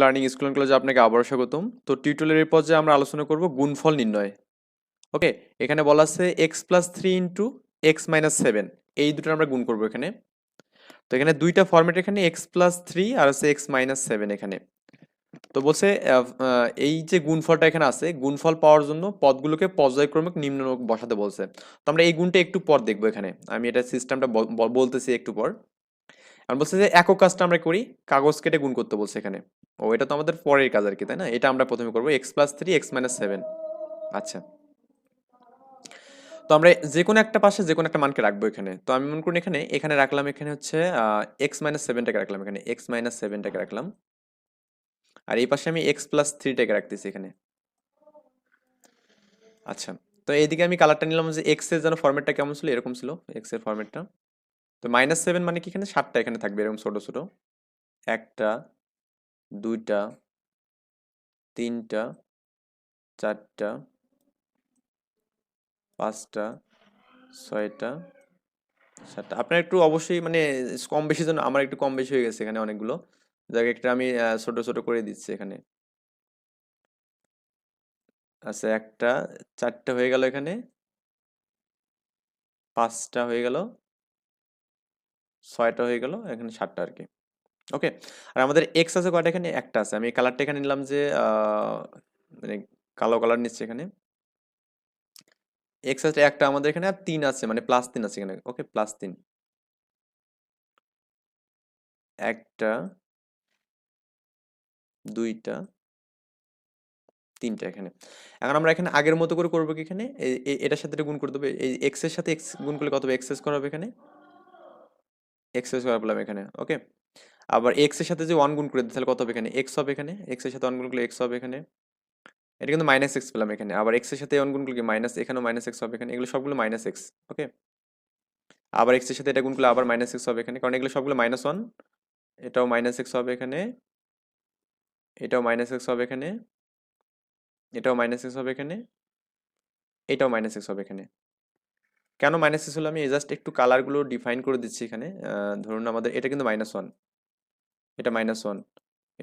Learning school and কলেজে আপনাকে আবারও স্বাগতম। তো টিউটোরিয়ালের এই পর্যায়ে আমরা আলোচনা করব গুণফল নির্ণয়। ওকে এখানে বলা আছে x plus three into x minus seven এই দুটো আমরা গুণ করব এখানে। তো এখানে দুইটা ফর্মেট এখানে এক্স প্লাস থ্রি আর আছে এক্স মাইনাস সেভেন এখানে। তো বলছে এই যে গুণফলটা এখানে আছে, গুণফল পাওয়ার জন্য পদগুলোকে পর্যায়ক্রমিক নিম্ন বসাতে বলছে। তো আমরা এই গুণটা একটু পর দেখব এখানে। আমি এটা সিস্টেমটা বলতেছি একটু পর। আর বলছে যে একক কাজটা আমরা করি, কাগজ কেটে গুণ করতে বলছে এখানে। ও, এটা তো আমাদের পরের কাজ আর কি, তাই না? এটা আমরা প্রথমে করব x plus three x minus seven আচ্ছা। তো আমরা যে কোনো একটা পাশে যে কোনো একটা মানকে রাখব এখানে। তো আমি মনে করি এখানে এখানে রাখলাম এখানে হচ্ছে এক্স মাইনাস সেভেনটাকে রাখলাম এখানে এক্স মাইনাস সেভেনটাকে রাখলাম। আর এই পাশে আমি এক্স প্লাস থ্রিটাকে রাখতেছি এখানে। আচ্ছা। তো এইদিকে আমি কালারটা নিলাম যে এক্সের যেন ফর্মেটটা কেমন ছিল, এরকম ছিল এক্সের ফরম্যাটটা তো মাইনাস সেভেন মানে কি এখানে? সাতটা এখানে থাকবে এরকম ছোট ছোট। একটা, দুইটা, তিনটা, চারটা, পাঁচটা, ছয়টা, সাতটা। আপনার একটু অবশ্যই মানে কম বেশি জন্য আমার একটু কম বেশি হয়ে গেছে এখানে অনেকগুলো। যাকে, একটা আমি ছোট ছোট করে দিচ্ছি এখানে। আচ্ছা একটা, চারটা হয়ে গেল এখানে। পাঁচটা হয়ে গেল। ছয়টা হয়ে গেল, এখানে সাতটা আর কি ওকে? আর আমাদের এক্স আছে কয়টা? এখানে একটা আছে। আমি কালারটা এখানে নিলাম যে মানে কালো কালার নিচ্ছে এখানে। এক্স আছে একটা আমাদের এখানে, আর তিন আছে মানে প্লাস তিন আছে এখানে। ওকে? প্লাস তিন। একটা, দুইটা, তিনটা এখানে। এখন আমরা এখানে আগের মতো করে করব কি এখানে? এটার সাথে গুণ করে দেবো। এই এক্সের সাথে এক্স গুণ করলে কত হবে? এক্সেস করা হবে এখানে? এক্সেস করা পেলাম এখানে ওকে আবার এক্সের সাথে যে ওয়ান গুণ করে দিই, তাহলে কত হবে এখানে? এক্স হবে এখানে এক্সের সাথে ওয়ান গুণ করলে এক্স হবে এখানে। এটা কিন্তু মাইনাস এক্স পেলাম এখানে, আবার এক্সের সাথে ওয়ান গুণ করলে মাইনাস এখানেও মাইনাস এক্স হবে এখানে, এগুলো সবগুলো মাইনাস এক্স ওকে আবার এক্সের সাথে এটা গুণ করলে আবার মাইনাস এক্স হবে এখানে, কারণ এগুলো সবগুলো মাইনাস ওয়ান এটাও মাইনাস এক্স হবে এখানে, এটাও মাইনাস এক্স হবে এখানে, এটাও মাইনাস এক্স হবে এখানে, এটাও মাইনাস এক্স হবে এখানে। কেন মাইনাস এক্স হলো আমি জাস্ট একটু কালারগুলো ডিফাইন করে দিচ্ছি এখানে। ধরুন আমাদের, এটা কিন্তু মাইনাস ওয়ান এটা মাইনাস ওয়ান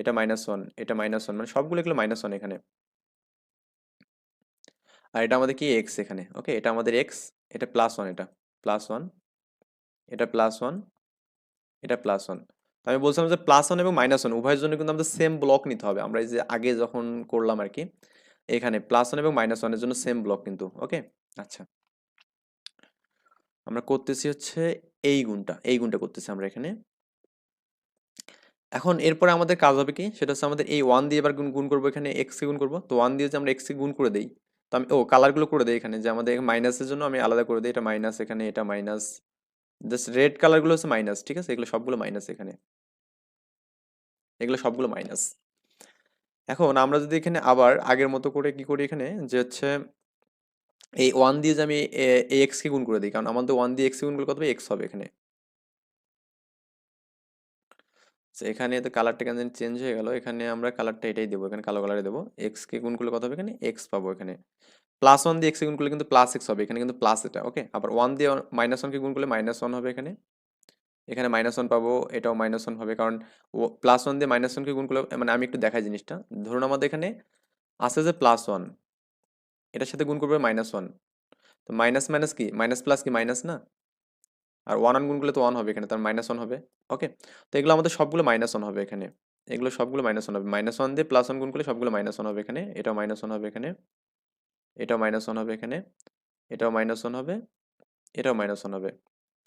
এটা মাইনাস ওয়ান এটা মাইনাস ওয়ান মানে সবগুলো এগুলো মাইনাস ওয়ান এখানে। আর এটা আমাদের কি? এক্স এখানে। ওকে এটা আমাদের এক্স এটা প্লাস ওয়ান এটা। প্লাস ওয়ান এটা প্লাস ওয়ান এটা প্লাস ওয়ান তো আমি বলছিলাম যে প্লাস ওয়ান এবং মাইনাস ওয়ান উভয়ের জন্য কিন্তু আমাদের সেম ব্লক নিতে হবে। আমরা এই যে আগে যখন করলাম আর কি, এখানে প্লাস ওয়ান এবং মাইনাস ওয়ানের জন্য সেম ব্লক কিন্তু। ওকে আচ্ছা। আমরা করতেছি হচ্ছে এই গুণটা এই গুণটা করতেছি আমরা এখানে। এখন এরপরে আমাদের কাজ হবে কি? সেটা হচ্ছে আমাদের এই ওয়ান দিয়ে এবার গুণ গুণ করব এখানে এক্স কে গুণ করব। তো ওয়ান দিয়ে যে আমরা এক্স কে গুণ করে দিই। তো আমি, ও কালারগুলো করে দিই এখানে যে আমাদের মাইনাসের জন্য আমি আলাদা করে দিই। এটা মাইনাস এখানে, এটা মাইনাস জাস্ট রেড কালারগুলো হচ্ছে মাইনাস ঠিক আছে? এগুলো সবগুলো মাইনাস এখানে। এগুলো সবগুলো মাইনাস এখন আমরা যদি এখানে আবার আগের মতো করে কি করি এখানে? যে হচ্ছে এই ওয়ান দিয়ে যে আমি এই এক্স কে গুণ করে দিই, কারণ আমাদের ওয়ান দিয়ে এক্স কে গুণ করলে কত হবে? এক্স হবে এখানে। তো এখানে তো কালারটা কেন চেঞ্জ হয়ে গেল। এখানে আমরা কালারটা এটাই দেবো, এখানে কালো কালারে দেবো। এক্স কে গুণ করলে কত হবে এখানে? এক্স পাবো এখানে। প্লাস ওয়ান দিয়ে এক্স গুণ করলে কিন্তু প্লাস এক্স হবে, এখানে কিন্তু প্লাস এটা ওকে আবার ওয়ান দিয়ে মাইনাস ওয়ানকে গুণ করলে মাইনাস ওয়ান হবে এখানে। এখানে মাইনাস ওয়ান পাবো, এটাও মাইনাস ওয়ান হবে, কারণ প্লাস ওয়ান দিয়ে মাইনাস ওয়ানকে গুণ করলে মানে আমি একটু দেখাই জিনিসটা। ধরুন আমাদের এখানে আছে যে প্লাস ওয়ান এটার সাথে গুণ করবে মাইনাস ওয়ান তো মাইনাস মাইনাস কি মাইনাস প্লাস কি মাইনাস না আর ওয়ান ওয়ান গুণ করলে তো ওয়ান হবে এখানে তার মাইনাস ওয়ান হবে ওকে তো এগুলো আমাদের সবগুলো মাইনাস ওয়ান হবে এখানে এগুলো সবগুলো মাইনাস ওয়ান হবে মাইনাস ওয়ান দিয়ে প্লাস ওয়ান গুণ করলে সবগুলো মাইনাস ওয়ান হবে এখানে এটাও মাইনাস ওয়ান হবে এখানে এটাও মাইনাস ওয়ান হবে এখানে এটাও মাইনাস ওয়ান হবে এটাও মাইনাস ওয়ান হবে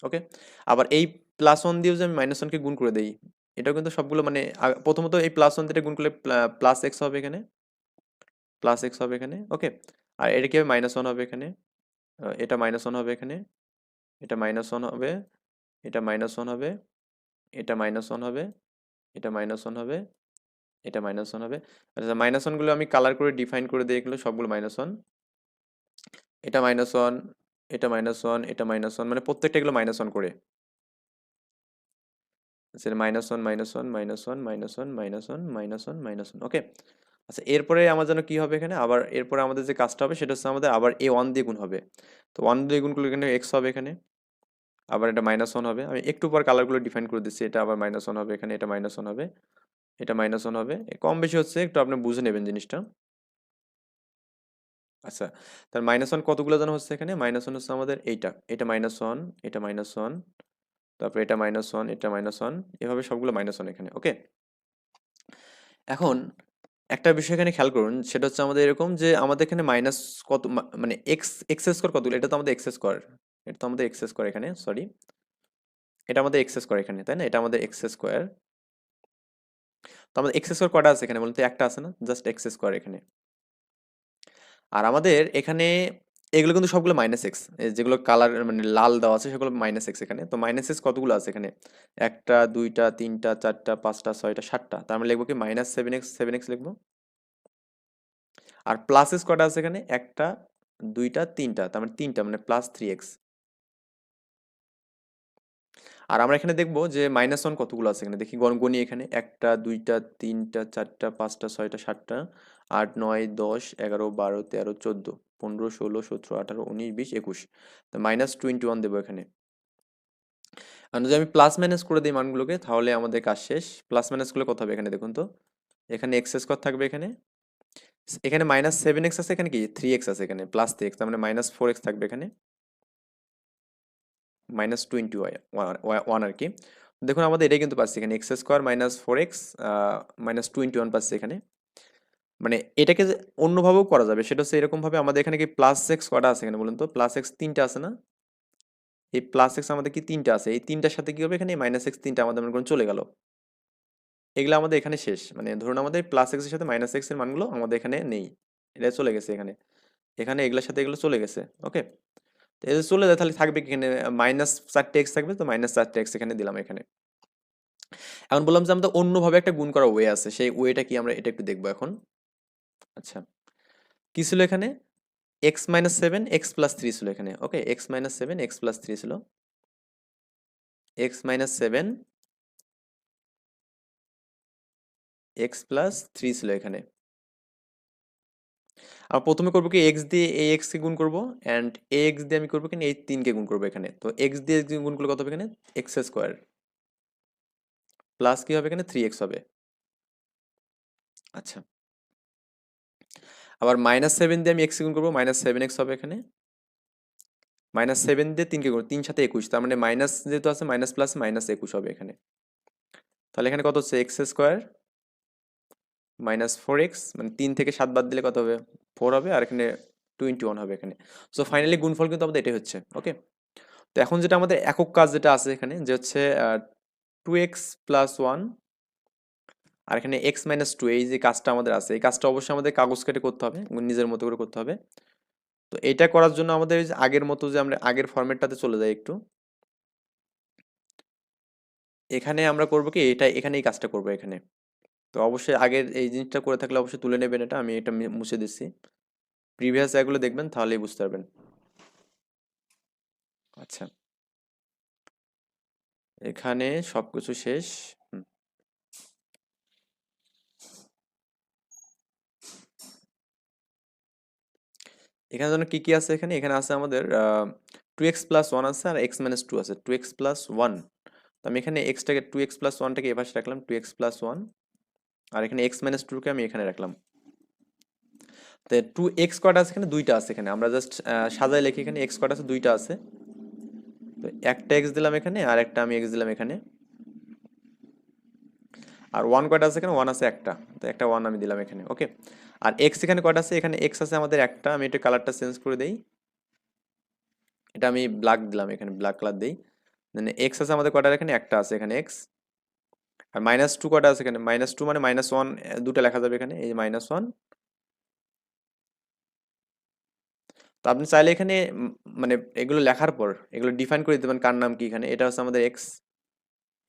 ওকে আবার এই প্লাস ওয়ান দিয়েও যে আমি মাইনাস ওয়ানকে গুণ করে দিই এটাও কিন্তু সবগুলো মানে প্রথমত এই প্লাস ওয়ান দিয়ে গুণ করলে প্লাস এক্স হবে এখানে প্লাস এক্স হবে এখানে ওকে আর এটা কি হবে মাইনাস ওয়ান হবে এখানে এটা মাইনাস ওয়ান হবে এখানে এটা মাইনাস ওয়ান হবে এটা মাইনাস ওয়ান হবে এটা মাইনাস ওয়ান হবে এটা মাইনাস ওয়ান হবে এটা মাইনাস ওয়ান হবে আচ্ছা মাইনাস ওয়ানগুলো আমি কালার করে ডিফাইন করে দিই এগুলো সবগুলো মাইনাস ওয়ান এটা মাইনাস ওয়ান এটা মাইনাস ওয়ান এটা মাইনাস ওয়ান মানে প্রত্যেকটা এগুলো মাইনাস ওয়ান করে আচ্ছা minus one minus one minus one minus one minus one minus one minus one okay আচ্ছা এরপরে আমার যেন কি হবে এখানে? আবার এরপরে আমাদের যে কাজটা হবে সেটা হচ্ছে আমাদের আবার এ ওয়ান দিয়ে গুণ হবে। তো ওয়ান দিয়ে গুণ করলে এখানে এক্স হবে এখানে। আবার এটা মাইনাস ওয়ান হবে। আমি একটু পর কালারগুলো ডিফাইন করে দিচ্ছি। এটা আবার মাইনাস ওয়ান হবে এখানে, এটা মাইনাস ওয়ান হবে। এটা মাইনাস ওয়ান হবে। কম বেশি হচ্ছে, একটু আপনি বুঝে নেবেন জিনিসটা। আচ্ছা তার মাইনাস ওয়ান কতগুলো যেন হচ্ছে এখানে? মাইনাস ওয়ান হচ্ছে আমাদের এইটা। এটা মাইনাস ওয়ান, এটা মাইনাস ওয়ান, তারপরে এটা মাইনাস ওয়ান, এটা মাইনাস ওয়ান। এভাবে সবগুলো মাইনাস ওয়ান এখানে, ওকে? এখন একটা বিষয় এখানে খেয়াল করুন, সেটা হচ্ছে আমাদের এরকম যে আমাদের এখানে মাইনাস কত, মা- মানে এক্স এক্স স্কোয়ার কতগুলো? এটা তো আমাদের এক্স স্কোয়ার এটা তো আমাদের এক্স স্কোয়ার এখানে সরি এটা আমাদের এক্স স্কোয়ার এখানে, তাই না? এটা আমাদের এক্স স্কোয়ার তো আমাদের এক্স স্কোয়ার কটা আছে এখানে বলুন তো? একটা আছে না? জাস্ট এক্স স্কোয়ার এখানে। আর আমাদের এখানে এগুলো কিন্তু সবগুলো মাইনাস এক্স যেগুলো কালার মানে লাল দেওয়া আছে, সেগুলো মাইনাস এক্স এখানে। তো মাইনাস এক্স কতগুলো আছে এখানে? একটা, দুইটা, তিনটা, চারটা, পাঁচটা, ছয়টা, সাতটা। তার মানে লিখব কি minus seven x seven x লিখব? আর প্লাস এক্স কটা আছে এখানে? একটা, দুইটা, তিনটা। তার মানে তিনটা মানে প্লাস থ্রি এক্স আর আমরা এখানে দেখব যে মাইনাস ওয়ান কতগুলো আছে এখানে? দেখি গণ গণি এখানে। একটা, দুইটা, তিনটা, চারটা, পাঁচটা, ছয়টা, সাতটা, আট, নয়, দশ, এগারো, বারো, তেরো, চোদ্দ। পনেরো, ষোলো, সতেরো, আঠারো, উনিশ, বিশ, একুশ। তো মাইনাস টোয়েন্টি ওয়ান দেবো এখানে। আর যদি আমি প্লাস মাইনাস করে দিই মানগুলোকে, তাহলে আমাদের কাজ শেষ। প্লাস মাইনাস করলে কত হবে এখানে দেখুন তো? এখানে এক্স স্কোয়ার থাকবে এখানে। এখানে মাইনাস সেভেন এক্স আছে এখানে কি? থ্রি এক্স আছে এখানে প্লাস থ্রি এক্স তার মানে মাইনাস ফোর এক্স থাকবে এখানে। মাইনাস টোয়েন্টি ওয়ান আর কি। দেখুন আমাদের এটাই কিন্তু পাচ্ছি এখানে x square minus four x minus twenty one পাচ্ছি এখানে। মানে এটাকে যে অন্যভাবেও করা যাবে, সেটা হচ্ছে এরকমভাবে আমাদের এখানে কি প্লাস এক্স কটা আছে এখানে বলুন তো? প্লাস এক্স তিনটা আছে না? এই প্লাস এক্স আমাদের কি তিনটা আছে? এই তিনটার সাথে কি হবে এখানে? মাইনাস এক্স তিনটা আমাদের মনে করুন চলে গেল। এগুলো আমাদের এখানে শেষ। মানে ধরুন আমাদের প্লাস এক্সের সাথে মাইনাস এক্সের মানগুলো আমাদের এখানে নেই। এটা চলে গেছে এখানে। এখানে এগুলোর সাথে এগুলো চলে গেছে। ওকে তো এটা চলে যায়, তাহলে থাকবে এখানে? মাইনাস চারটে এক্স থাকবে তো? মাইনাস চারটে এক্স এখানে দিলাম এখানে। এখন বললাম যে আমাদের অন্যভাবে একটা গুণ করার ওয়ে আছে। সেই ওয়েটা কি আমরা এটা একটু দেখব এখন। আচ্ছা। কি ছিল এখানে? X minus seven x plus three ছিল এখানে। Okay x minus seven x plus three ছিল। X minus seven x plus three ছিল এখানে। আর প্রথমে করব কি এক্স দিয়ে এই এক্স কে গুণ করব অ্যান্ড এ এক্স দিয়ে আমি করব কিনা এই তিনকে গুণ করব এখানে। তো এক্স দিয়ে x গুণ করলে কত হবে এখানে? এক্স স্কোয়ার প্লাস কি হবে এখানে? থ্রি এক্স হবে। আচ্ছা। আবার মাইনাস সেভেন দিয়ে আমি এক্স গুণ করব মাইনাস সেভেন এক্স হবে এখানে। মাইনাস সেভেন দিয়ে তিনকে গুণ তিন সাথে একুশ, তার মানে মাইনাস যেহেতু আছে মাইনাস প্লাস মাইনাস একুশ হবে এখানে। তাহলে এখানে কত হচ্ছে? X square minus four x মানে তিন থেকে সাত বাদ দিলে কত হবে? ফোর হবে, আর এখানে টোয়েন্টি ওয়ান হবে এখানে। সো ফাইনালি গুণফল কিন্তু আমাদের এটাই হচ্ছে ওকে তো এখন যেটা আমাদের একক কাজ যেটা আছে এখানে, যে হচ্ছে টু এক্স প্লাস ওয়ান আর এখানে এক্স মাইনাস টু এই যে কাজটা আমাদের আছে, এই কাজটা অবশ্যই আমাদের কাগজ কেটে করতে হবে, নিজের মতো করে করতে হবে। তো এটা করার জন্য আমাদের আগের মতো যে আমরা, আগের ফরম্যাটটাতে চলে যাই একটু। এখানে আমরা করব কি, এটা এখানে এই কাজটা করব এখানে। তো অবশ্যই আগের এই জিনিসটা করে থাকলে অবশ্যই তুলে নেবেন এটা, আমি এটা মুছে দিচ্ছি। প্রিভিয়াস এগুলো দেখবেন, তাহলেই বুঝতে পারবেন। আচ্ছা। এখানে সবকিছু শেষ। এখানে যেন কি কি আছে এখানে? এখানে আছে আমাদের টু এক্স প্লাস ওয়ান আছে আর এক্স মাইনাস টু আছে। টু এক্স প্লাস ওয়ান তো আমি এখানে এক্সটাকে টু এক্স প্লাস ওয়ানটাকে এপাশে রাখলাম টু এক্স প্লাস ওয়ান আর এখানে এক্স মাইনাস টুকে আমি এখানে রাখলাম। তো টু এক্স কটা আছে এখানে? দুইটা আছে এখানে। আমরা জাস্ট সাজায় লিখি এখানে এক্স কটা আছে? দুইটা আছে। তো একটা এক্স দিলাম এখানে আর একটা আমি এক্স দিলাম এখানে। আর ওয়ান কয়টা আছে এখানে? ওয়ান আছে একটা। তো একটা ওয়ান আমি দিলাম এখানে। ওকে আর এক্স এখানে কটা আছে? এখানে এক্স আছে আমাদের একটা। আমি একটু কালারটা চেঞ্জ করে দেই। এটা আমি ব্ল্যাক দিলাম, এখানে ব্ল্যাক কালার দিই। দেন এক্স আছে আমাদের কয়টা এখানে একটা আছে, এখানে এক্স আর মাইনাস টু কটা আছে এখানে? মাইনাস টু মানে মাইনাস ওয়ান দুটো লেখা যাবে এখানে, এই মাইনাস ওয়ান তো আপনি চাইলে এখানে মানে এগুলো লেখার পর, এগুলো ডিফাইন করে দিতে পারেন কার নাম কি এখানে। এটা হচ্ছে আমাদের এক্স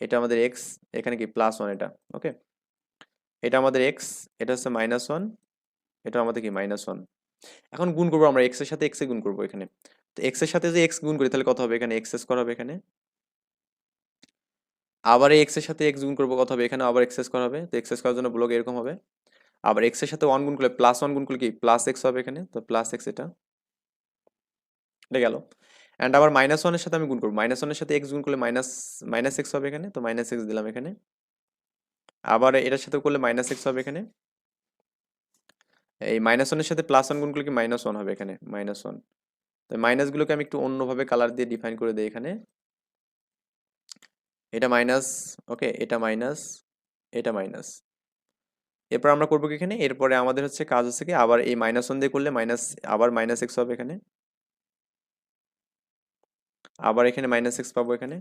এটা আমাদের এক্স এখানে কি? প্লাস ওয়ান এটা ওকে এটা আমাদের এক্স এটা হচ্ছে মাইনাস ওয়ান এটা আমাদের কি? মাইনাস ওয়ান এখন গুণ করব আমরা এক্সের সাথে এক্স গুণ করব এখানে। তো এক্সের সাথে যে এক্স গুণ করি, তাহলে কত হবে এখানে? এক্স করা হবে এখানে। আবার এই এক্সের সাথে এক্স গুণ করব, কত হবে? এখানে আবার এক্স করা হবে। তো এক্স করার জন্য ব্লগ এরকম হবে। আবার এক্সের সাথে ওয়ান গুণ করলে প্লাস ওয়ান গুণ করলে কি? প্লাস এক্স হবে এখানে। তো প্লাস এক্স এটা। এটা গেল। অ্যান্ড আবার মাইনাস ওয়ানের সাথে আমি গুণ করব। মাইনাস ওয়ানের সাথে এক্স গুণ করলে মাইনাস মাইনাস এক্স হবে এখানে। তো মাইনাস এক্স দিলাম এখানে। আবার এটার সাথে করলে মাইনাস এক্স হবে এখানে। এই মাইনাস ওয়ানের সাথে প্লাস ওয়ান গুণ করলে কি মাইনাস ওয়ান হবে এখানে? মাইনাস ওয়ান তো মাইনাসগুলোকে আমি একটু অন্যভাবে কালার দিয়ে ডিফাইন করে দিই এখানে। এটা মাইনাস ওকে এটা মাইনাস এটা মাইনাস এরপর আমরা করব কি এখানে? এরপরে আমাদের হচ্ছে কাজ হচ্ছে কি? আবার এই মাইনাস ওয়ান দিয়ে করলে মাইনাস আবার মাইনাস এক্স হবে এখানে। আবার এখানে মাইনাস এক্স পাবো এখানে।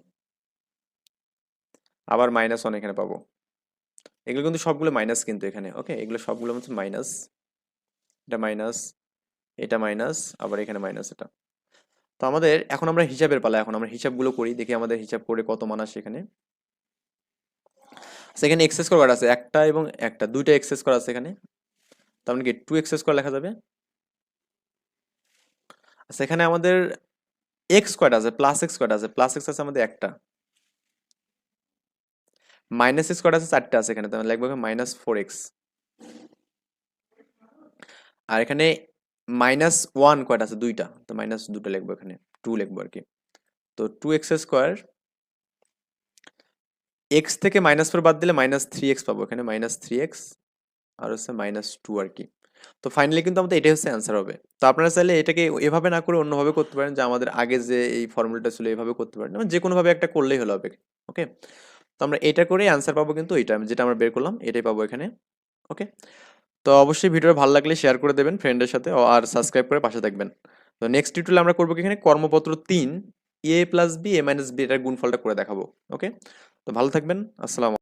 আবার মাইনাস ওয়ান এখানে পাবো। এগুলো কিন্তু সবগুলো মাইনাস কিন্তু এখানে ওকে এগুলো সবগুলো হচ্ছে মাইনাস এটা মাইনাস এটা মাইনাস আবার এখানে মাইনাস এটা। তো আমাদের এখন আমরা হিসাবের পালা, এখন আমরা হিসাবগুলো করি, দেখি আমাদের হিসাব করে কত মান আসে এখানে। সেখানে এক্সেস করা আছে একটা এবং একটা, দুইটা এক্সেস করা আছে এখানে। তার মানে কি টু এক্সেস করে লেখা যাবে? সেখানে আমাদের এক্স কয়টা আছে প্লাস এক্স কয়টা আছে প্লাস এক্স আছে আমাদের একটা। মাইনাস এক্স কয়টা আছে চারটা আছে এখানে, তাহলে লিখব মাইনাস ফোর এক্স আর এখানে মাইনাস ওয়ান কয়টা আছে দুইটা, তো মাইনাস দুটো লিখব এখানে টু লিখব আর কি। তো টু এক্স স্কোয়ার এক্স থেকে মাইনাস ফোর বাদ দিলে মাইনাস থ্রি এক্স পাবো এখানে মাইনাস থ্রি এক্স আর হচ্ছে মাইনাস টু আর কি। তো ফাইনালি কিন্তু আমাদের এটাই হচ্ছে অ্যান্সার হবে। তো আপনারা চাইলে এটাকে এভাবে না করে অন্যভাবে করতে পারেন, যে আমাদের আগে যে এই ফর্মুলাটা ছিল এইভাবে করতে পারেন। মানে যে কোনোভাবে একটা করলেই হলো হবে ওকে তো আমরা এটা করে অ্যান্সার পাবো কিন্তু এইটা, যেটা আমরা বের করলাম, এটাই পাবো এখানে ওকে তো অবশ্যই ভিডিও ভালো লাগলে শেয়ার করে দেবেন ফ্রেন্ডের সাথে আর সাবস্ক্রাইব করে পাশে থাকবেন। তো নেক্সট টিউটোরিয়ালে আমরা করব এখানে? কর্মপত্র তিন a plus b a minus b এটার গুণফলটা করে দেখাবো ওকে তো ভালো থাকবেন, আসসালাম